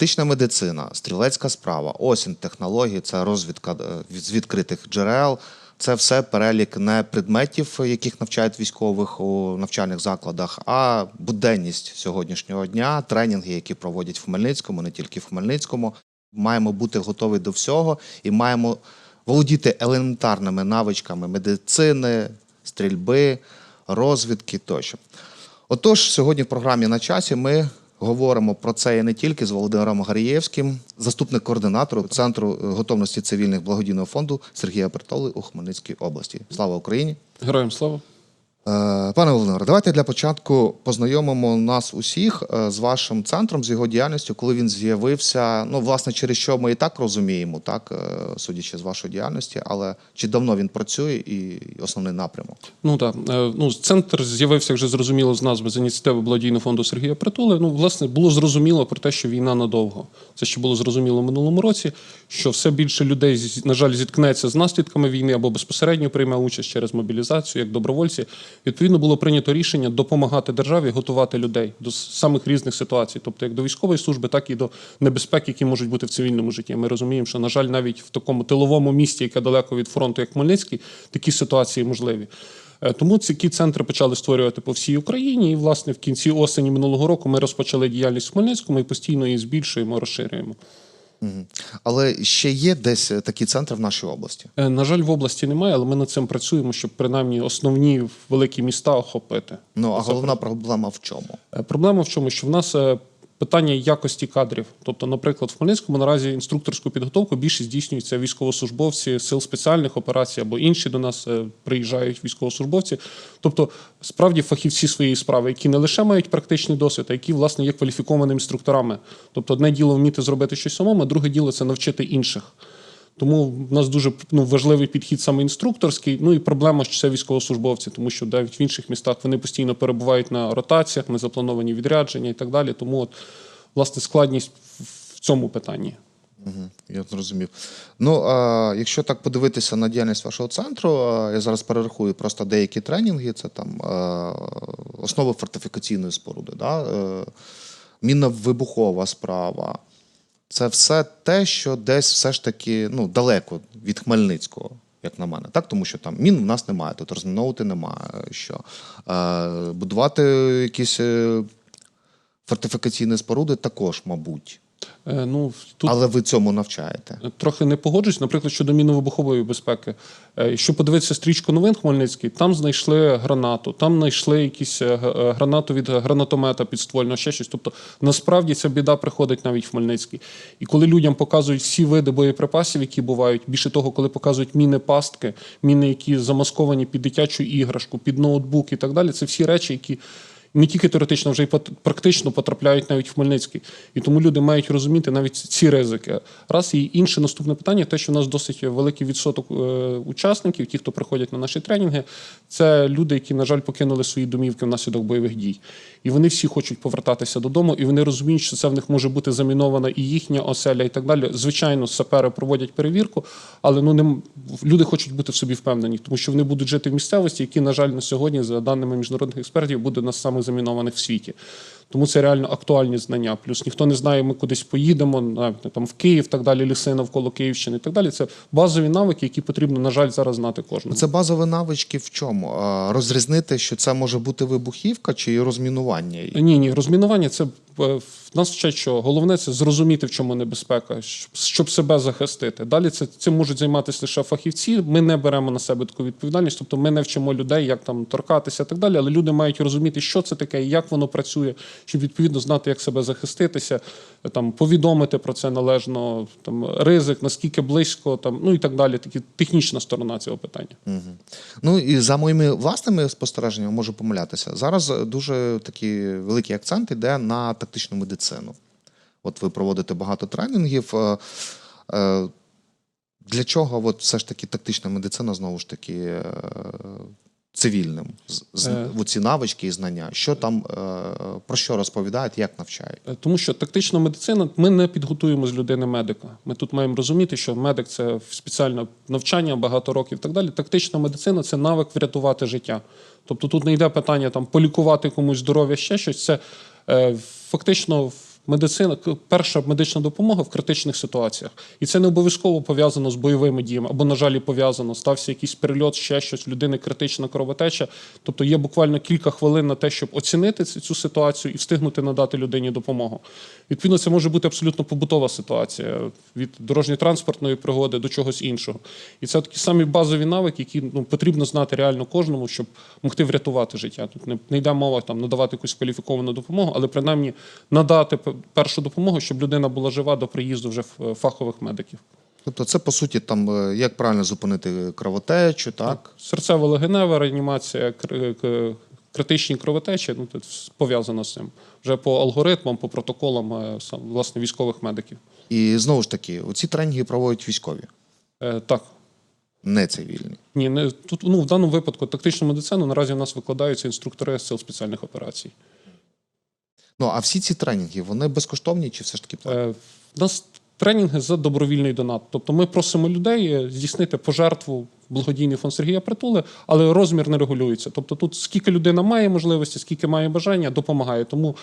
Тактична медицина, стрілецька справа, осінь, технології, це розвідка е, з відкритих джерел. Це все перелік не предметів, яких навчають військових у навчальних закладах, а буденність сьогоднішнього дня, тренінги, які проводять в Хмельницькому, не тільки в Хмельницькому. Маємо бути готові до всього і маємо володіти елементарними навичками медицини, стрільби, розвідки тощо. Отож, сьогодні в програмі на часі ми говоримо про це і не тільки з Володимиром Гарієвським, заступник координатору Центру готовності цивільних благодійного фонду Сергія Притоли у Хмельницькій області. Слава Україні! Героям слава. Е, Пане Володимире, давайте для початку познайомимо нас усіх е, з вашим центром, з його діяльністю, коли він з'явився. Ну, власне, через що ми і так розуміємо, так е, судячи з вашої діяльності, але чи давно він працює і основний напрямок? Ну так, ну центр з'явився вже зрозуміло з назви з ініціативи благодійного фонду Сергія Притули. Ну, власне, було зрозуміло про те, що війна надовго. Це ще було зрозуміло в минулому році. Що все більше людей на жаль зіткнеться з наслідками війни або безпосередньо прийме участь через мобілізацію, як добровольці. Відповідно, було прийнято рішення допомагати державі готувати людей до самих різних ситуацій, тобто як до військової служби, так і до небезпек, які можуть бути в цивільному житті. Ми розуміємо, що на жаль, навіть в такому тиловому місті, яке далеко від фронту, як Хмельницький, такі ситуації можливі. Е, Тому ці центри почали створювати по всій Україні. І, власне, в кінці осені минулого року ми розпочали діяльність в Хмельницькому і постійно її збільшуємо, розширюємо. Але ще є десь е, такі центри в нашій області. Е, На жаль, в області немає, але ми над цим працюємо, щоб принаймні основні великі міста охопити. Ну а головна проблема в чому? Е, Проблема в чому, що в нас питання якості кадрів. Тобто, наприклад, в Хмельницькому наразі інструкторську підготовку більше здійснюються військовослужбовці сил спеціальних операцій або інші до нас е, приїжджають військовослужбовці. Тобто, справді фахівці своєї справи, які не лише мають практичний досвід, а які власне є кваліфікованими інструкторами. Тобто, одне діло вміти зробити щось самому, а друге діло це навчити інших. Тому в нас дуже ну, важливий підхід саме інструкторський. Ну і проблема, що це військовослужбовці, тому що навіть в інших містах вони постійно перебувають на ротаціях, на заплановані відрядження і так далі. Тому, от, власне, складність в- цьому питанні. Я зрозумів. Ну, а, якщо так подивитися на діяльність вашого центру, я зараз перерахую просто деякі тренінги, це там основи фортифікаційної споруди, да? е, мінно-вибухова справа. Це все те, що десь все ж таки ну, далеко від Хмельницького, як на мене. Так? Тому що там мін в нас немає, тут розміновувати немає. Що. Е, будувати якісь е, фортифікаційні споруди також, мабуть. Е, ну, тут Але ви цьому навчаєте. Трохи не погоджуюсь, наприклад, щодо мінно-вибухової безпеки. Е, Якщо подивитися стрічку новин Хмельницький, там знайшли гранату, там знайшли якісь е, е, гранату від гранатомета підствольного, ще щось. Тобто, насправді ця біда приходить навіть в Хмельницький. І коли людям показують всі види боєприпасів, які бувають, більше того, коли показують міни пастки, міни, які замасковані під дитячу іграшку, під ноутбук і так далі, це всі речі, які не тільки теоретично, вже й практично потрапляють навіть в Хмельницький. І тому люди мають розуміти навіть ці ризики. Раз і інше наступне питання, те, що у нас досить великий відсоток е, учасників, ті, хто приходять на наші тренінги, це люди, які, на жаль, покинули свої домівки внаслідок бойових дій. І вони всі хочуть повертатися додому, і вони розуміють, що це в них може бути замінована і їхня оселя, і так далі. Звичайно, сапери проводять перевірку, але ну не люди хочуть бути в собі впевнені, тому що вони будуть жити в місцевості, які, на жаль, на сьогодні, за даними міжнародних експертів, буде нас самих замінованих в світі. Тому це реально актуальні знання. Плюс ніхто не знає, ми кудись поїдемо, навіть там в Київ, так далі, ліси навколо Київщини, і так далі. Це базові навики, які потрібно, на жаль, зараз знати кожному. Це базові навички в чому? Розрізнити, що це може бути вибухівка чи розмінування. Ні, ні, розмінування це е, в нас вчать, що головне це зрозуміти, в чому небезпека, щоб, себе захистити. Далі це цим можуть займатися лише фахівці. Ми не беремо на себе таку відповідальність, тобто ми не вчимо людей, як там торкатися і так далі. Але люди мають розуміти, що це таке як воно працює, щоб відповідно знати, як себе захиститися, е, там повідомити про це належно, там ризик, наскільки близько, там ну і так далі. Такі технічна сторона цього питання. Мгм. Ну і за моїми власними спостереженнями можу помилятися. Зараз дуже такий великий акцент йде на тактичну медицину. От ви проводите багато тренінгів. Е, е, Для чого от все ж таки тактична медицина знову ж таки е, цивільним? З- з- Е. Ці навички і знання. Що там е, про що розповідають, як навчають? Е, Тому що тактична медицина, ми не підготуємо з людини медика. Ми тут маємо розуміти, що медик це спеціальне навчання, багато років і так далі. Тактична медицина це навик врятувати життя. Тобто тут не йде питання там полікувати комусь здоров'я, ще щось. Це е, фактично медицина, перша медична допомога в критичних ситуаціях. І це не обов'язково пов'язано з бойовими діями, або, на жаль, пов'язано. Стався якийсь перельот, ще щось, людини критична кровотеча. Тобто є буквально кілька хвилин на те, щоб оцінити цю ситуацію і встигнути надати людині допомогу. Відповідно, це може бути абсолютно побутова ситуація від дорожньо-транспортної пригоди до чогось іншого. І це такі самі базові навики, які ну, потрібно знати реально кожному, щоб могти врятувати життя. Тут не, не йде мова там надавати якусь кваліфіковану допомогу, але принаймні надати першу допомогу, щоб людина була жива до приїзду вже фахових медиків. Тобто, це по суті там е, як правильно зупинити кровотечу, так? так. Серцево-легенева реанімація, критичні кровотечі, ну пов'язано з цим. Вже по алгоритмам, по протоколам е, власне військових медиків. І знову ж таки, оці тренінги проводять військові, Е, так. не цивільні. Ні, не тут ну в даному випадку тактичну медицину наразі в нас викладаються інструктори з сил спеціальних операцій. Ну а всі ці тренінги вони безкоштовні чи все ж таки платні? Е, нас тренінги за добровільний донат. Тобто ми просимо людей е, здійснити пожертву в благодійний фонд Сергія Притули, але розмір не регулюється. Тобто тут скільки людина має можливості, скільки має бажання, допомагає. Тому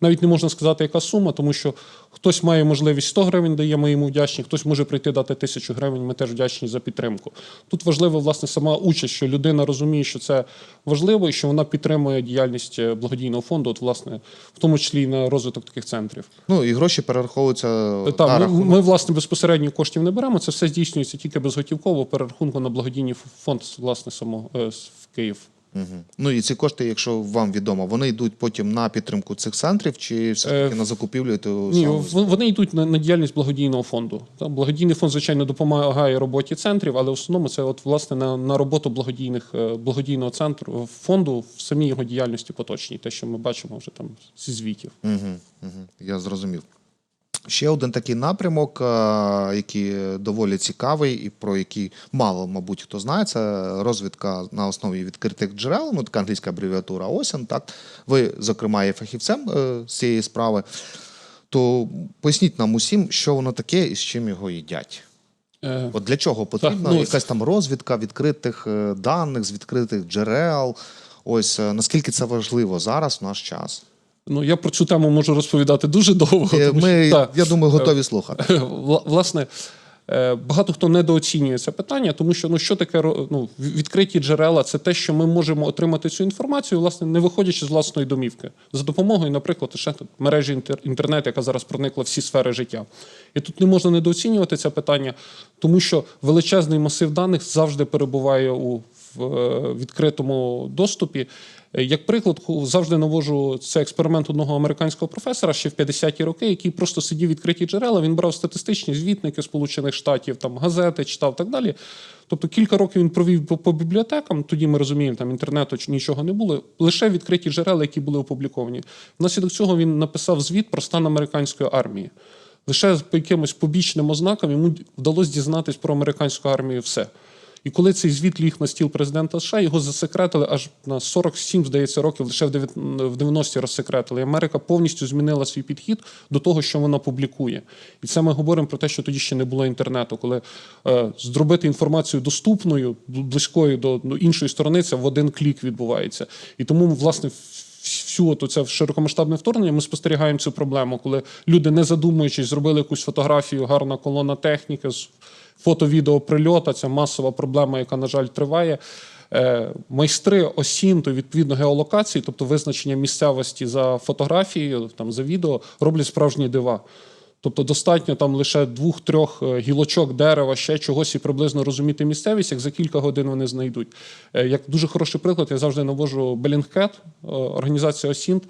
навіть не можна сказати, яка сума, тому що хтось має можливість 100 гривень, дає, ми йому вдячні, хтось може прийти дати тисячу гривень, ми теж вдячні за підтримку. Тут важлива власне сама участь, що людина розуміє, що це важливо і що вона підтримує діяльність е, благодійного фонду, от, власне, в тому числі і на розвиток таких центрів. Ну і гроші перераховуються на Так, ми, ми власне безпосередньо коштів не беремо. Це все здійснюється тільки безготівково перерахунку на благодійний фонд власне самого е, в Київ. Мгм. Ну і ці кошти, якщо вам відомо, вони йдуть потім на підтримку цих центрів, чи все ж таки Е, на закупівлю ту Ні, вони йдуть на, на діяльність благодійного фонду. Та, благодійний фонд, звичайно, допомагає роботі центрів, але в основному це от власне на, на роботу благодійних е, благодійного центру фонду в самій його діяльності поточній, те, що ми бачимо вже там зі звітів. Угу, угу, я зрозумів. Ще один такий напрямок, е, який доволі цікавий і про який мало, мабуть, хто знає, це розвідка на основі відкритих джерел, ну така англійська абревіатура ОСІН. Так ви, зокрема, є фахівцем е, з цієї справи. То поясніть нам усім, що воно таке і з чим його їдять. Е, От для чого потрібна ну, якась там розвідка відкритих е, даних з відкритих джерел? Ось наскільки це важливо зараз в наш час? Ну я про цю тему можу розповідати дуже довго. Е, тому Ми, що- так. я думаю, готові слухати. Власне, е, багато хто недооцінює це питання, тому що ну що таке ну, відкриті джерела? Це те, що ми можемо отримати цю інформацію, власне, не виходячи з власної домівки, за допомогою, наприклад, ще мережі інтер- інтернет, яка зараз проникла всі сфери життя. І тут не можна недооцінювати це питання, тому що величезний масив даних завжди перебуває у в е, відкритому доступі. Як приклад, завжди навожу це експеримент одного американського професора ще в 50-ті роки, який просто сидів відкриті джерела. Він брав статистичні звітники Сполучених Штатів, там газети читав так далі. Тобто кілька років він провів по, по бібліотекам. Тоді ми розуміємо, там інтернету нічого не було. Лише відкриті джерела, які були опубліковані. Внаслідок цього він написав звіт про стан американської армії. Лише по якимось побічним ознакам йому вдалося дізнатись про американську армію все. І коли цей звіт ліг на стіл президента США, його засекретили аж на 47, здається, років, лише в дев'ят- 90-ті розсекретили. І Америка повністю змінила свій підхід до того, що вона публікує. І це ми говоримо про те, що тоді ще не було інтернету, коли е, зробити інформацію доступною, близькою до, до іншої сторони, це в один клік відбувається. І тому, власне, всю це широкомасштабне вторгнення, ми спостерігаємо цю проблему, коли люди, не задумуючись, зробили якусь фотографію, гарна колона техніки з фото-відео прильота. Це масова проблема, яка, на жаль, триває. Е, Майстри осін, то відповідно геолокації, тобто визначення місцевості за фотографією, там за відео, роблять справжні дива. Тобто достатньо там лише двох-трьох е, гілочок дерева, ще чогось і приблизно розуміти місцевість, як за кілька годин вони знайдуть. Е, Як дуже хороший приклад, я завжди навожу Bellingcat, е, організація Осінт,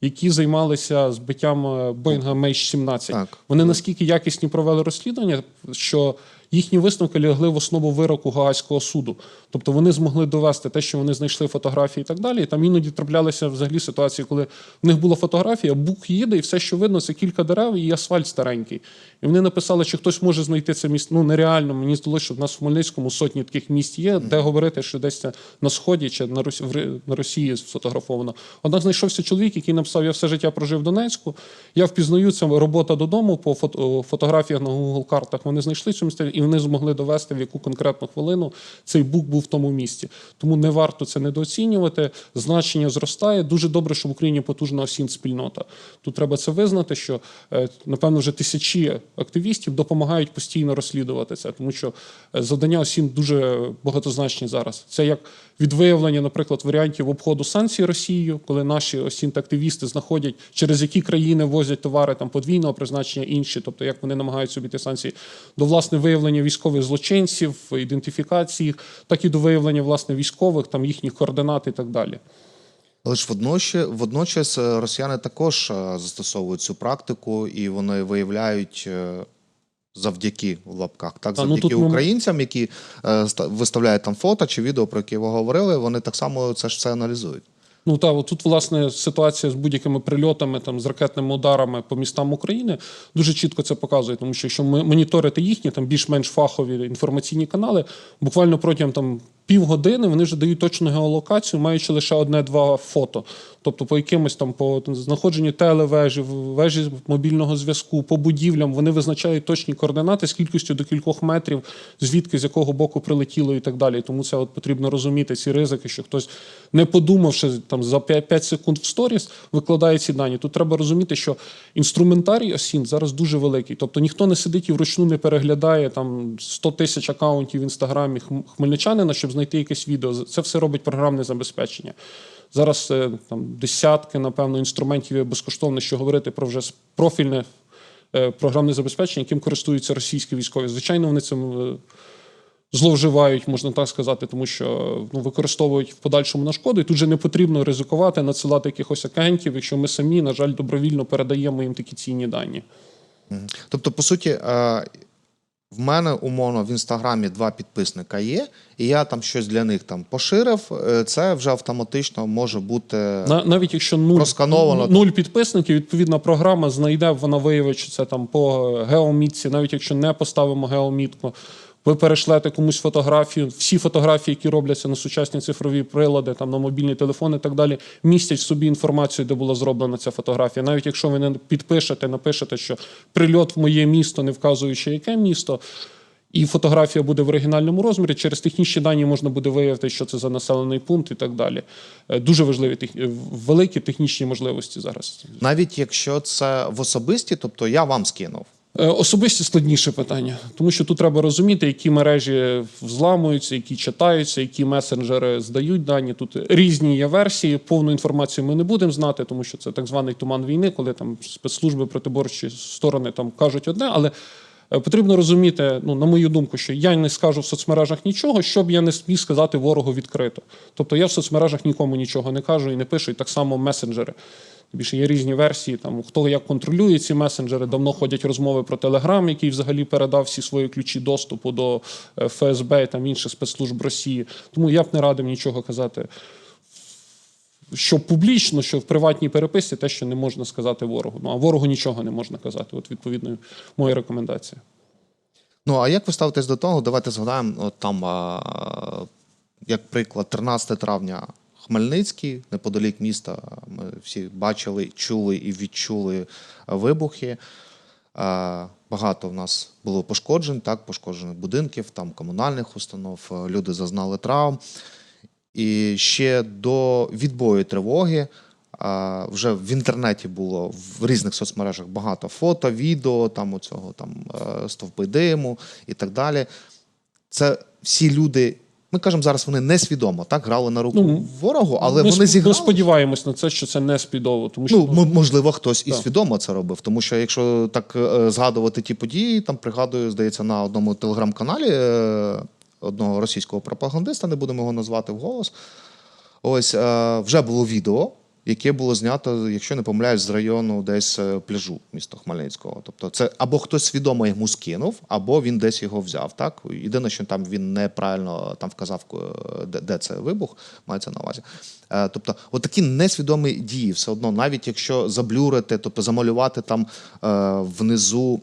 які займалися збиттям Боїнга MH17. Так. Вони наскільки якісні провели розслідування, що їхні висновки лягли в основу вироку Гаазького суду. Тобто вони змогли довести те, що вони знайшли фотографії і так далі. І там іноді траплялися взагалі ситуації, коли в них була фотографія, бук їде, і все, що видно, це кілька дерев і асфальт старенький. І вони написали, чи хтось може знайти це місце. Ну нереально. Мені здалося, що в нас в Хмельницькому сотні таких місць є, де говорити, що десь на сході чи на Росії, на Росії сфотографовано. Однак знайшовся чоловік, який написав: Я все життя прожив в Донецьку. Я впізнаю це робота додому по фото, фотографіях на Google картах. Вони знайшли цю місце. і вони змогли довести, в яку конкретну хвилину цей бук був в тому місці. Тому не варто це недооцінювати. Значення зростає. Дуже добре, що в Україні потужна осін спільнота. Тут треба це визнати, що е, напевно вже тисячі активістів допомагають постійно розслідувати це, тому що е, завдання осін дуже багатозначні зараз. Це як від виявлення, наприклад, варіантів обходу санкцій Росією, коли наші осінт-активісти знаходять, через які країни возять товари там подвійного призначення інші, тобто як вони намагаються обійти санкції, до власне виявлення військових злочинців, ідентифікації, їх, так і до виявлення власне військових, там їхніх координат і так далі. Але ж водночас, водночас е, росіяни також е, застосовують цю практику, і вони виявляють е, завдяки в лапках, так Та, ну, завдяки ми- українцям, які е, виставляють там фото чи відео, про які ви говорили, вони так само це ж це аналізують. Ну та от тут власне ситуація з будь-якими прильотами, там з ракетними ударами по містам України дуже чітко це показує, тому що якщо ми моніторити їхні там більш-менш фахові інформаційні канали, буквально протягом там півгодини вони вже дають точну геолокацію, маючи лише одне-два фото. Тобто по якимось там по знаходженню телевежі, вежі мобільного зв'язку, по будівлям вони визначають точні координати з кількістю до кількох метрів, звідки з якого боку прилетіло і так далі. Тому це от потрібно розуміти ці ризики, що хтось не подумавши там за 5, 5 секунд в сторіс, викладає ці дані. Тут треба розуміти, що інструментарій осін зараз дуже великий. Тобто ніхто не сидить і вручну не переглядає там 100 тисяч акаунтів в інстаграмі хмельничанина, щоб знайти якесь відео. Це все робить програмне забезпечення. Зараз е, там десятки, напевно, інструментів є безкоштовно, що говорити про вже профільне е, програмне забезпечення, яким користуються російські військові. Звичайно, вони цим е, зловживають, можна так сказати, тому що ну, використовують в подальшому на шкоду. І тут же не потрібно ризикувати, надсилати якихось агентів, якщо ми самі, на жаль, добровільно передаємо їм такі цінні дані. Тобто, по суті, в мене умовно в інстаграмі два підписника є, і я там щось для них там поширив. е, Це вже автоматично може бути навіть якщо нуль, нуль підписників, відповідна програма знайде, вона виявить, що це там по геомітці, навіть якщо не поставимо геомітку. Ви перешлете комусь фотографію. Всі фотографії, які робляться на сучасні цифрові прилади, там на мобільні телефони і так далі, містять собі інформацію, де була зроблена ця фотографія. Навіть якщо ви не підпишете, напишете, що прильот в моє місто, не вказуючи яке місто, і фотографія буде в оригінальному розмірі. Через технічні дані можна буде виявити, що це за населений пункт і так далі. Е, Дуже важливі е, великі технічні можливості зараз. навіть якщо це в особисті, тобто я вам скинув. Е, Особисті складніше питання, тому що тут треба розуміти, які мережі взламуються, які читаються, які месенджери здають дані. Тут різні є версії. Повну інформацію ми не будемо знати, тому що це так званий туман війни, коли там спецслужби протиборчі сторони там кажуть одне, але. е, Потрібно розуміти, ну на мою думку, що я не скажу в соцмережах нічого, щоб я не зміг сказати ворогу відкрито. Тобто я в соцмережах нікому нічого не кажу і не пишу, і так само месенджери. Більше є різні версії. Там хто як контролює ці месенджери. Давно ходять розмови про Телеграм, який взагалі передав всі свої ключі доступу до е, ФСБ і інших спецслужб Росії. Тому я б не радив нічого казати. Що публічно, що в приватній переписці, те, що не можна сказати ворогу. Ну а ворогу нічого не можна казати. От відповідно моя рекомендація. Ну а як ви ставитесь до того? Давайте згадаємо от там, як приклад, 13 травня Хмельницький, неподалік міста. Ми всі бачили, чули і відчули вибухи. Багато в нас було пошкоджень, так, пошкоджених будинків, там комунальних установ, е, люди зазнали травм. І ще до відбою тривоги вже в інтернеті було в різних соцмережах багато фото, відео, там оцього там е, стовпи диму і так далі. Це всі люди. Ми кажемо зараз, вони несвідомо так грали на руку Ну, ворогу, але ми, вони зіграли. ми сподіваємось на це, що це не свідомо. тому що Ну, можливо, хтось і свідомо це робив. Тому що якщо так е, згадувати ті події, там пригадую, здається, на одному телеграм-каналі е, одного російського пропагандиста, не будемо його назвати вголос. Ось е, вже було відео, яке було знято, якщо не помиляюсь, з району десь е, пляжу міста Хмельницького. Тобто, це або хтось свідомо йому скинув, або він десь його взяв. Так єдине, що там він неправильно там вказав, е, де, де це вибух, мається на увазі. Е, Тобто, от такі несвідомі дії, все одно, навіть якщо заблюрити, тобто замалювати там внизу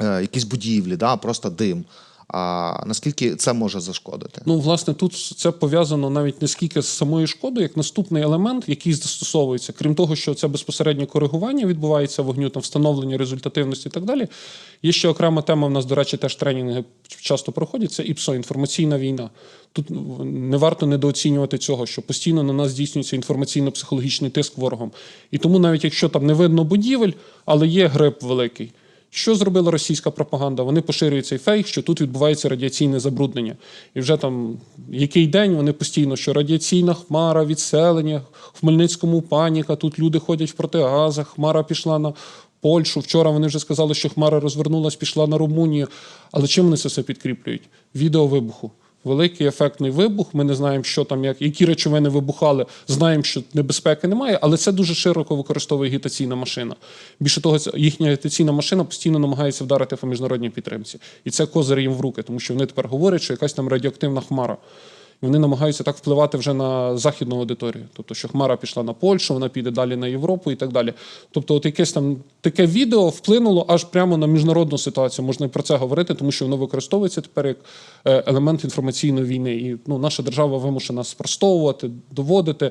якісь будівлі, да, просто дим. А наскільки це може зашкодити? Ну, власне, тут це пов'язано навіть не скільки з самою шкодою, як наступний елемент, який застосовується. Крім того, що це безпосереднє коригування відбувається вогню, там встановлення результативності і так далі. Є ще окрема тема. В нас, до речі, теж тренінги часто проходять. Це ІПСО, інформаційна війна. Тут не варто недооцінювати цього, що постійно на нас здійснюється інформаційно-психологічний тиск ворогом. І тому, навіть якщо там не видно будівель, але є гриб великий. Що зробила російська пропаганда? Вони поширюють цей фейк, що тут відбувається радіаційне забруднення. І вже там який день вони постійно, що радіаційна хмара, відселення, в Хмельницькому паніка, тут люди ходять в протигазах, хмара пішла на Польщу. Вчора вони вже сказали, що хмара розвернулась, пішла на Румунію. Але чим вони це все підкріплюють? Відео вибуху. Великий ефектний вибух. Ми не знаємо, що там, як, які речовини вибухали. Знаємо, що небезпеки немає, але це дуже широко використовує агітаційна машина. Більше того, їхня агітаційна машина постійно намагається вдарити по міжнародній підтримці. І це козир їм в руки, тому що вони тепер говорять, що якась там радіоактивна хмара. Вони намагаються так впливати вже на західну аудиторію. Тобто, що Хмара пішла на Польщу, вона піде далі на Європу і так далі. Тобто, от якесь там таке відео вплинуло аж прямо на міжнародну ситуацію. Можна і про це говорити, тому що воно використовується тепер як е, елемент інформаційної війни. І ну, наша держава вимушена спростовувати, доводити.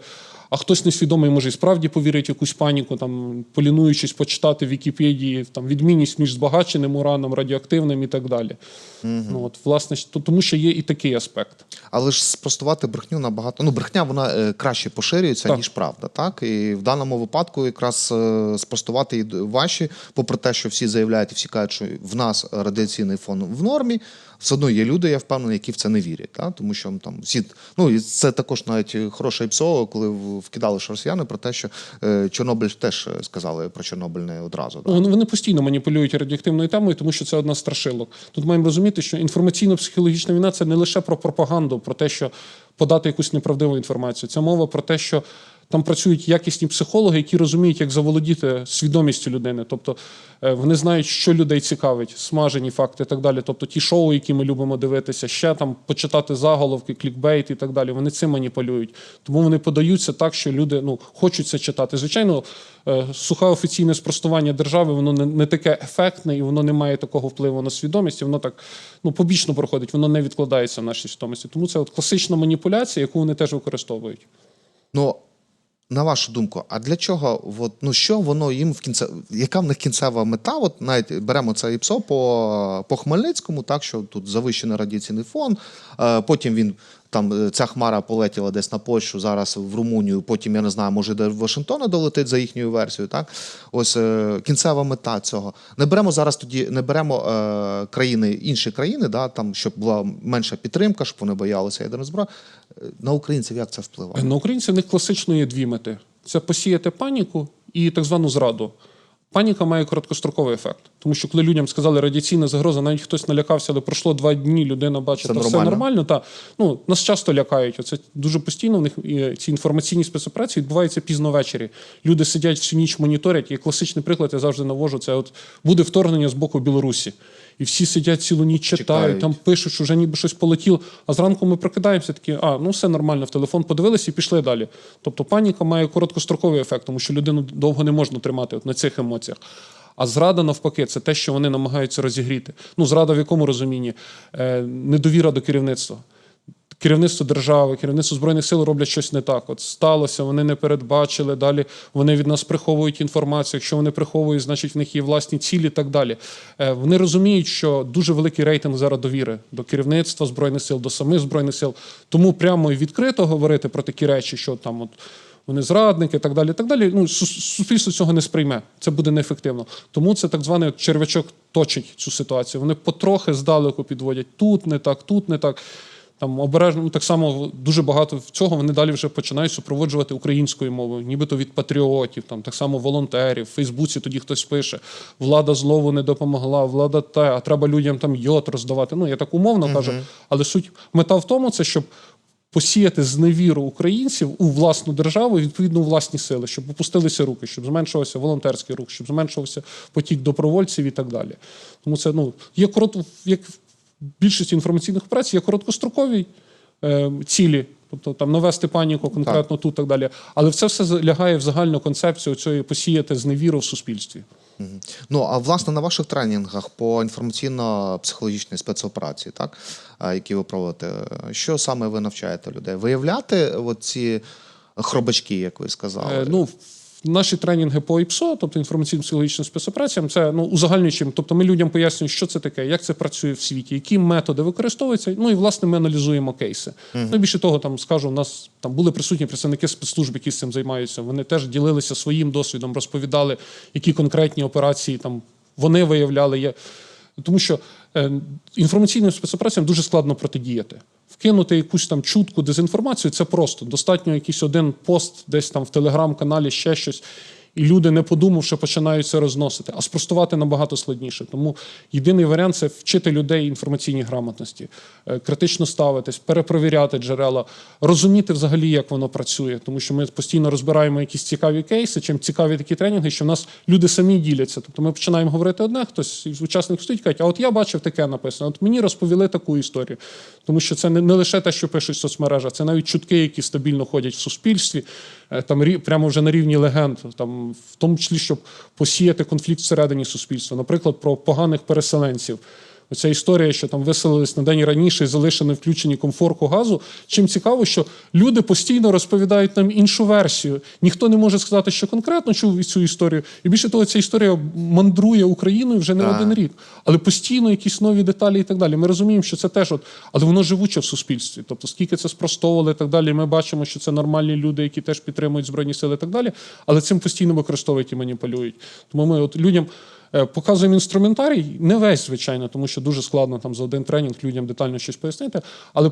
А хтось несвідомий може і справді повірить якусь паніку, там полінуючись почитати в Вікіпедії там відмінність між збагаченим ураном, радіоактивним і так далі. Ну от власне то- тому, що є і такий аспект. Але ж спростувати брехню набагато. Ну, брехня вона е, краще поширюється, Так. ніж правда. Так? І в даному випадку якраз е, спростувати і важче, попри те, що всі заявляють і всі кажуть, що в нас радіаційний фон в нормі. Все одно є люди, я впевнений, які в це не вірять. Так? Тому що там всі. Ну, і це також навіть хороше ІПСО, коли вкидали ж росіяни про те, що е, Чорнобиль теж е, сказали про Чорнобиль не одразу. Ну, Вони, вони постійно маніпулюють радіоактивною темою, тому що це одна з страшилок. Тут маємо розуміти, що інформаційно-психологічна війна це не лише про пропаганду, про те, що подати якусь неправдиву інформацію. Це мова про те, що там працюють якісні психологи, які розуміють, як заволодіти свідомістю людини. Тобто е, вони знають, що людей цікавить, смажені факти і так далі. Тобто ті шоу, які ми любимо дивитися, ще там почитати заголовки, клікбейт і так далі. Вони цим маніпулюють. Тому вони подаються так, що люди ну, хочуть це читати. Звичайно, е, сухе офіційне спростування держави, воно не, таке ефектне і воно не має такого впливу на свідомість. і Воно так ну, побічно проходить, воно не відкладається в нашій свідомості. Тому це от класична маніпуляція, яку вони теж використовують. Ну, на вашу думку, а для чого, от, ну що воно їм в кінце, яка в них кінцева мета? От навіть беремо це ІПСО по, по Хмельницькому, так що тут завищений радіаційний фон, е, потім він там е, ця хмара полетіла десь на Польщу, зараз в Румунію, потім я не знаю, може до Вашингтона долетить за їхньою версією. Так, ось е, кінцева мета цього. Не беремо зараз тоді, не беремо е, країни, інші країни, да, там щоб була менша підтримка, щоб вони боялися ядерної зброї. Е, На українців як це впливає? На українців в них класично є дві мети: це посіяти паніку і так звану зраду. Паніка має короткостроковий ефект, тому що коли людям сказали радіаційна загроза, навіть хтось налякався, але пройшло два дні, людина бачить, що все нормально. нормально. Та ну нас часто лякають. Оце дуже постійно в них ці інформаційні спецоперації відбуваються пізно ввечері. Люди сидять всю ніч моніторять. І класичний приклад я завжди навожу. Це от буде вторгнення з боку Білорусі. І всі сидять цілу ніч, читають, там пишуть, що вже ніби щось полетіло. А зранку ми прокидаємося, такі, а ну все нормально, в телефон подивилися і пішли далі. Тобто паніка має короткостроковий ефект, тому що людину довго не можна тримати от на цих емоціях. А зрада, навпаки, це те, що вони намагаються розігріти. Ну, зрада в якому розумінні? Е, недовіра до керівництва. Керівництво держави, керівництво збройних сил роблять щось не так. От сталося, вони не передбачили. Далі вони від нас приховують інформацію. Якщо вони приховують, значить в них є власні цілі і так далі. Е, Вони розуміють, що дуже великий рейтинг зараз довіри до керівництва збройних сил, до самих збройних сил. Тому прямо і відкрито говорити про такі речі, що там от. Вони зрадники так далі. так далі. Ну, суспільство цього не сприйме. Це буде неефективно. Тому це так званий черв'ячок точить цю ситуацію. Вони потрохи здалеку підводять тут не так, тут не так. Там обережно ну, так само дуже багато цього вони далі вже починають супроводжувати українською мовою, нібито від патріотів, там так само волонтерів. В Фейсбуці тоді хтось пише: влада злову не допомогла, влада те, а треба людям там йод роздавати. Ну я так умовно кажу, але суть мета в тому, це щоб посіяти зневіру українців у власну державу, і, відповідно у власні сили, щоб опустилися руки, щоб зменшувався волонтерський рух, щоб зменшувався потік добровольців і так далі. Тому це ну є коротко, як більшості інформаційних операцій, є короткострокові е, цілі. Тобто там навести паніку конкретно тут і так далі. Але це все лягає в загальну концепцію цієї посіяти зневіру в суспільстві. Ну а власне на ваших тренінгах по інформаційно-психологічній спецоперації, так які ви проводите, що саме ви навчаєте людей? Виявляти ці хробачки, як ви сказали? Е, Ну, наші тренінги по ІПСО, тобто інформаційно-психологічним спецопераціям, це ну узагальнюючим. Тобто ми людям пояснюємо, що це таке, як це працює в світі, які методи використовуються. Ну і власне ми аналізуємо кейси. Ну і більше того, там скажу, у нас там були присутні представники спецслужб, які з цим займаються. Вони теж ділилися своїм досвідом, розповідали, які конкретні операції там вони виявляли. Тому що е, інформаційним спецопераціям дуже складно протидіяти. Вкинути якусь там чутку, дезінформацію це просто. Достатньо якийсь один пост десь там в телеграм-каналі, ще щось. І люди, не подумавши, починають це розносити. А спростувати набагато складніше. Тому єдиний варіант це вчити людей інформаційній грамотності, е, критично ставитись, перепровіряти джерела, розуміти взагалі, як воно працює. Тому що ми постійно розбираємо якісь цікаві кейси. Чим цікаві такі тренінги, що в нас люди самі діляться. Тобто ми починаємо говорити одне, хтось із учасників стоїть, кажуть, а от я бачив таке написано. От мені розповіли таку історію. Тому що це не, лише те, що пишуть в соцмережах, це навіть чутки, які стабільно ходять в суспільстві, там рі- прямо вже на рівні легенд, там в тому числі, щоб посіяти конфлікт всередині суспільства. Наприклад, про поганих переселенців. Оця історія, що там виселились на день раніше і залишили включені комфорку газу. Чим цікаво, що люди постійно розповідають нам іншу версію. Ніхто не може сказати, що конкретно чув цю історію. І більше того, ця історія мандрує Україною вже не Так. один рік. Але постійно якісь нові деталі і так далі. Ми розуміємо, що це теж от, але воно живуче в суспільстві. Тобто, скільки це спростовували і так далі. Ми бачимо, що це нормальні люди, які теж підтримують збройні сили і так далі. Але цим постійно використовують і маніпулюють. Тому ми от людям. Е, Показуємо інструментарій, не весь, звичайно, тому що дуже складно там за один тренінг людям детально щось пояснити. Але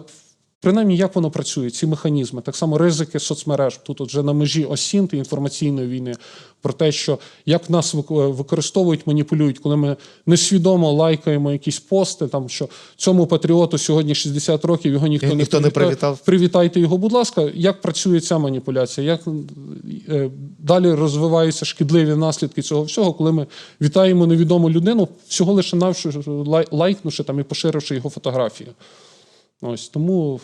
принаймні, як воно працює, ці механізми, так само ризики соцмереж. Тут вже на межі осінти інформаційної війни про те, що як нас використовують, маніпулюють, коли ми несвідомо лайкаємо якісь пости, там що цьому патріоту сьогодні 60 років, його ніхто, ніхто не привітав. Привітайте його, будь ласка. Як працює ця маніпуляція? Як е, далі розвиваються шкідливі наслідки цього всього, коли ми вітаємо невідому людину, всього лише навши лай- лайкнувши там і поширивши його фотографію. Ось тому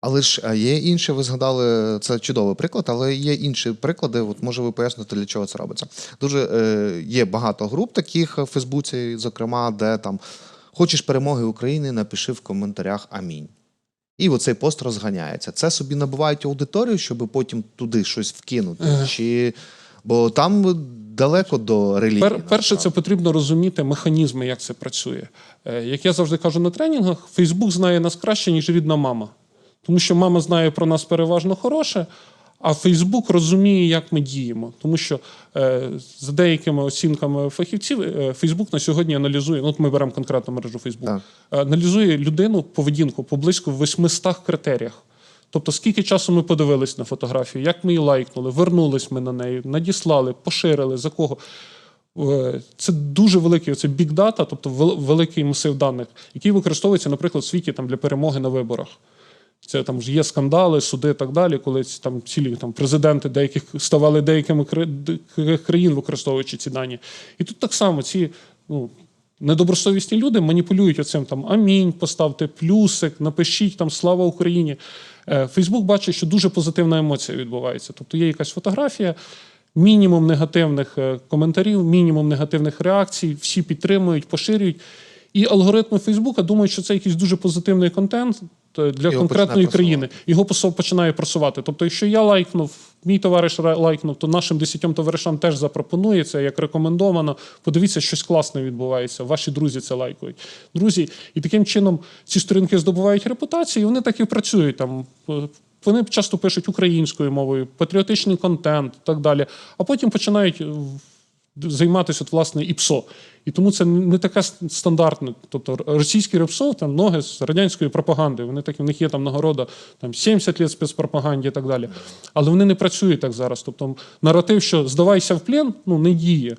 Але ж є інші, ви згадали, це чудовий приклад, але є інші приклади. От може ви поясните, для чого це робиться. Дуже е, є багато груп таких в Фейсбуці, зокрема, де там хочеш перемоги України, напиши в коментарях Амінь. І оцей пост розганяється. Це собі набувають аудиторію, щоб потім туди щось вкинути. Е. Чи... Бо там далеко до релігії. Пер, перше, це потрібно розуміти механізми, як це працює. Е, Як я завжди кажу на тренінгах, Фейсбук знає нас краще, ніж рідна мама. Тому що мама знає про нас переважно хороше, а Фейсбук розуміє, як ми діємо. Тому що е, за деякими оцінками фахівців, е, Фейсбук на сьогодні аналізує, ну от ми беремо конкретну мережу Фейсбук, аналізує людину поведінку по близько 800 критеріях. Тобто, скільки часу ми подивились на фотографію, як ми її лайкнули, вернулись ми на неї, надіслали, поширили, за кого. Е, Це дуже великий оце big data, тобто великий масив даних, який використовується, наприклад, в світі там, для перемоги на виборах. Це там є скандали, суди і так далі, коли там цілі там президенти деяких ставали деякими кра- країн, використовуючи ці дані. І тут так само ці ну, недобросовісні люди маніпулюють оцим там амінь, поставте плюсик, напишіть там слава Україні. Е, Фейсбук бачить, що дуже позитивна емоція відбувається. Тобто є якась фотографія. Мінімум негативних е, коментарів, мінімум негативних реакцій, всі підтримують, поширюють. І алгоритми Фейсбука думають, що це якийсь дуже позитивний контент для Його конкретної країни. Його посо- починає просувати. Тобто, якщо я лайкнув, мій товариш лайкнув, то нашим десятьом товаришам теж запропонує це як рекомендовано. Подивіться, щось класне відбувається. Ваші друзі це лайкають. Друзі, і таким чином ці сторінки здобувають репутацію, і вони так і працюють там. е, Вони часто пишуть українською мовою, патріотичний контент і так далі. А потім починають займатися от, власне ІПСО. І тому це не таке стандартне. Тобто російські РЕПСО, там ноги з радянської пропаганди. Вони так, у них є там нагорода там 70 літ спецпропаганді і так далі. Але вони не працюють так зараз. Тобто наратив, що здавайся в плен, ну не діє.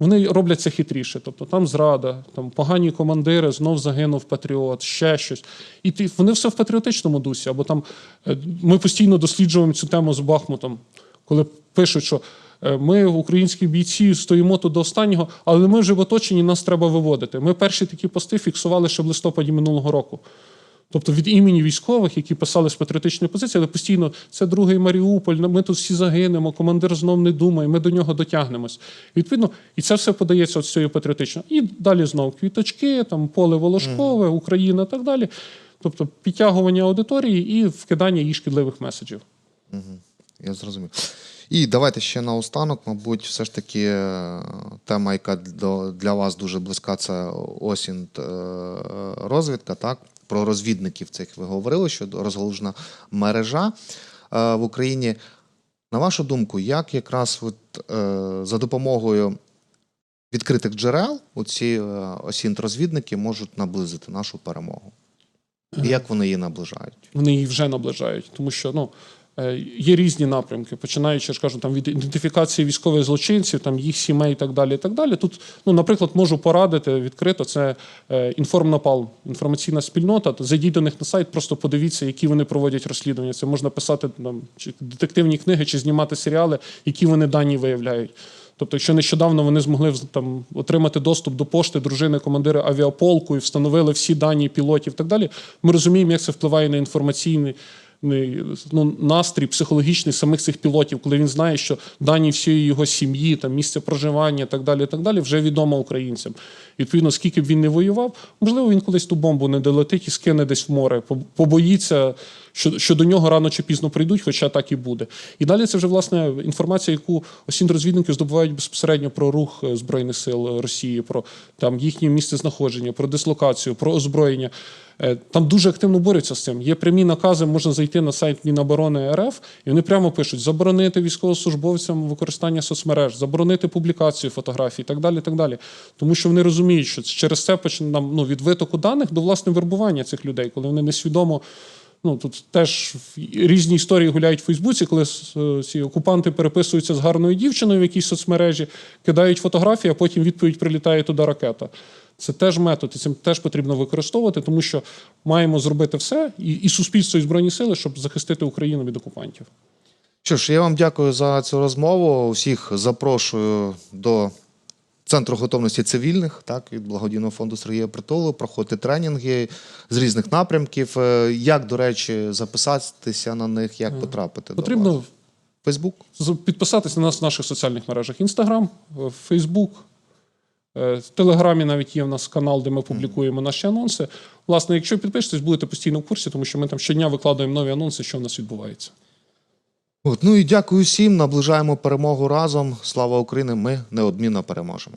Вони роблять це хитріше. Тобто там зрада, там погані командири, знов загинув патріот, ще щось. І ти, вони все в патріотичному дусі. Або там е, ми постійно досліджуємо цю тему з Бахмутом, коли пишуть, що ми, українські бійці, стоїмо тут до останнього, але ми вже в оточенні, нас треба виводити. Ми перші такі пости фіксували ще в листопаді минулого року. Тобто від імені військових, які писали з патріотичної позиції, але постійно це другий Маріуполь, ми тут всі загинемо, командир знов не думає, ми до нього дотягнемось. Відповідно, і це все подається от з цією патріотичною. І далі знов квіточки, там поле Волошкове, Україна і так далі. Тобто підтягування аудиторії і вкидання їй шкідливих меседжів. Я зрозумів. І давайте ще наостанок, мабуть, все ж таки е, тема, яка для вас дуже близька, це осінь е, розвідка. Так? Про розвідників цих ви говорили, що розгалужена мережа е, в Україні. На вашу думку, як якраз от, за допомогою відкритих джерел оці осінт-розвідники можуть наблизити нашу перемогу? І як вони її наближають? вони її вже наближають, тому що ну. Е, Є різні напрямки, починаючи, ж кажу, там від ідентифікації військових злочинців, там їх сімей і так далі. І так далі. Тут, ну, наприклад, можу порадити відкрито. Це е, інформнапал, інформаційна спільнота. То Зайдіть до них на сайт, просто подивіться, які вони проводять розслідування. Це можна писати там чи детективні книги, чи знімати серіали, які вони дані виявляють. Тобто, якщо нещодавно вони змогли там отримати доступ до пошти дружини командира авіаполку і встановили всі дані пілотів і так далі, ми розуміємо, як це впливає на інформаційний ну, настрій психологічний самих цих пілотів, коли він знає, що дані всієї його сім'ї, там місце проживання так далі, так далі, вже відомо українцям. Відповідно, скільки б він не воював, можливо, він колись ту бомбу не долетить і скине десь в море, побоїться, що, що до нього рано чи пізно прийдуть, хоча так і буде. І далі це вже власне інформація, яку осінь розвідники здобувають безпосередньо про рух е, збройних сил Росії, про там їхнє місце знаходження, про дислокацію, про озброєння. Е, Там дуже активно борються з цим. Є прямі накази, можна зайти на сайт Міноборони РФ, і вони прямо пишуть: заборонити військовослужбовцям використання соцмереж, заборонити публікацію фотографій і так далі. так далі. Тому що вони розуміють, що через це почне нам ну, від витоку даних до власне вербування цих людей, коли вони несвідомо. Ну тут теж різні історії гуляють в Фейсбуці, коли е, ці окупанти переписуються з гарною дівчиною в якійсь соцмережі, кидають фотографії, а потім відповідь прилітає туди ракета. Це теж метод, і цим теж потрібно використовувати, тому що маємо зробити все, і, і суспільство, і збройні сили, щоб захистити Україну від окупантів. Що ж, я вам дякую за цю розмову. Усіх запрошую до центру готовності цивільних, так, від благодійного фонду Сергія Притулу, проходити тренінги з різних напрямків. Е, Як, до речі, записатися на них, як потрапити до Потрібно вас? Фейсбук? підписатися на нас в наших соціальних мережах: Інстаграм, Фейсбук. е, В Телеграмі навіть є в нас канал, де ми публікуємо наші анонси. Власне, якщо підпишетесь, будете постійно в курсі, тому що ми там щодня викладаємо нові анонси, що в нас відбувається. От, Ну і дякую всім. Наближаємо перемогу разом. Слава Україні! Ми неодмінно переможемо.